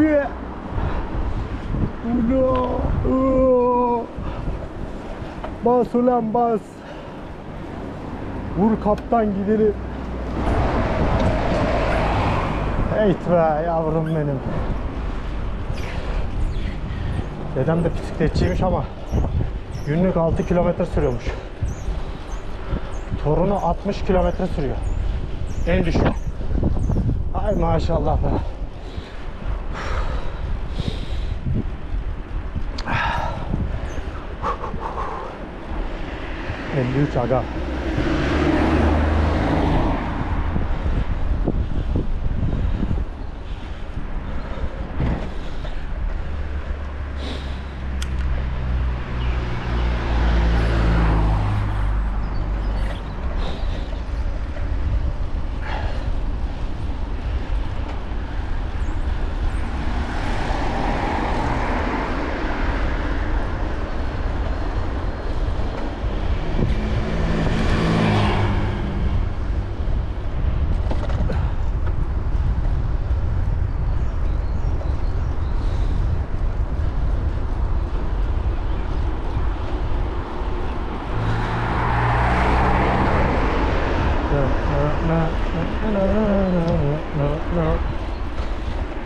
abi. Uno. Oo. Bas ulan bas. Vur kaptan gidelim. Eyt be yavrum benim. Dedem de bisikletçiymiş ama günlük 6 kilometre sürüyormuş. Torunu 60 kilometre sürüyor. En düşük. Ay maşallah be. Hindu saga.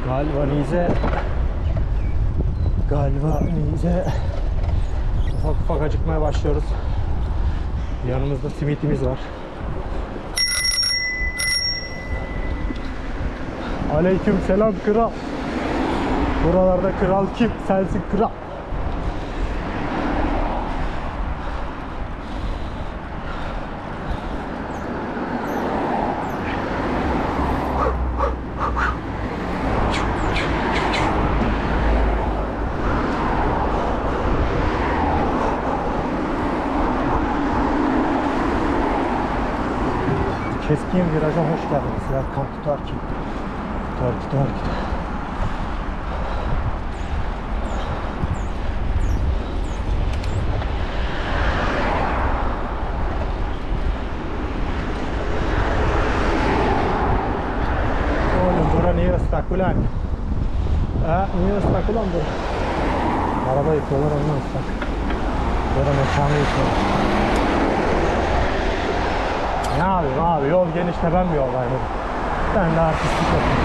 Galvanize Galvanize Ufak ufak acıkmaya başlıyoruz. Yanımızda simitimiz var. Aleyküm selam kral. Buralarda kral kim? Sensin kral. Keskin viraja hoş geldiniz. Erkan tutar ki. Tutar tutar ki. Oğlum bura niye ıslak ulan? Ha, niye ıslak ulan bu? Araba yıkıyorlar ondan ıslak. Böyle mekanı yıkıyorlar. Yapayım abi yol genişte ben mi yol? Ben de artistlik yapıyorum.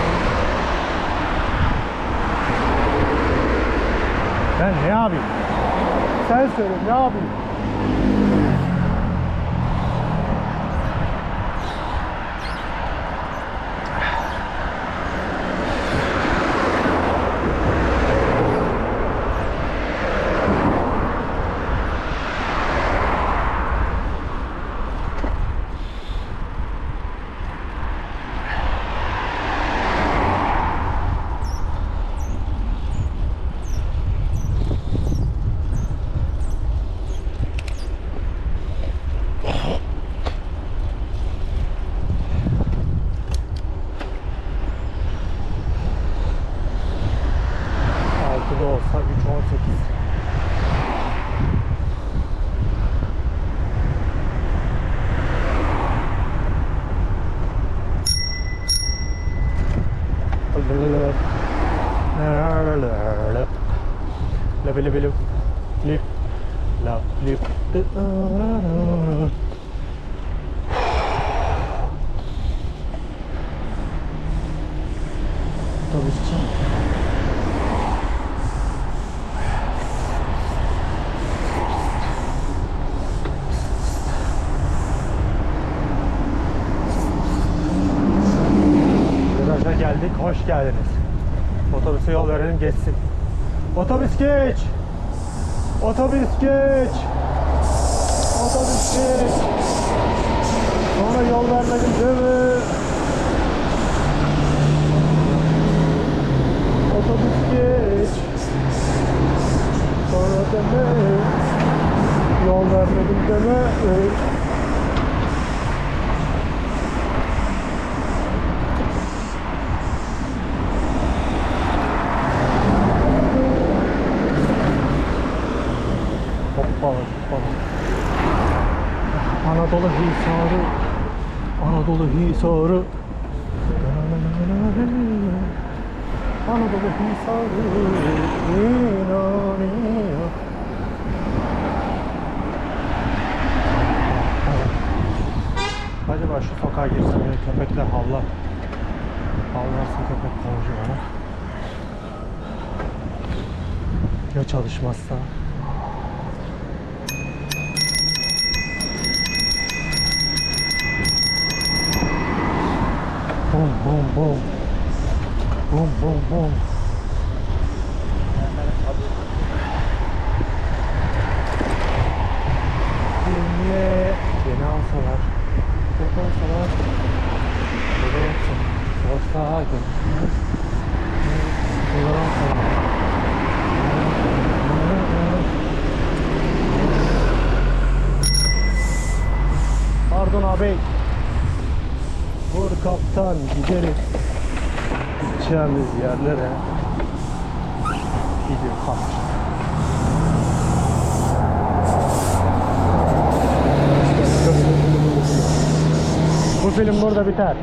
Ben ne yapayım? Sen söyle ne yapayım? Lebi lebi lip lip la lip Otobüsçü. Viraja geldik, hoş geldiniz. Otobüse yol verelim geçsin. Otobüs geç! Otobüs geç! Otobüs geç! Sonra yol vermedim değil mi? Otobüs geç! Sonra deme Yol vermedim deme Hoppala hoppala. Anadolu Hisarı Anadolu Hisarı Anadolu Hisarı inanıyor. Acaba şu sokağa girsem ya köpekler havlar. Havlarsın köpek komşu bana. Ya çalışmazsa? Bum bum bum. Bum bum bum. Benimle beni alsalar, çok alsalar, beni olsun, olsaydım. Bunları alsalar. Pardon abi. Kaptan gideriz. Gideceğimiz yerlere gidiyor kaptan. Bu film burada biter.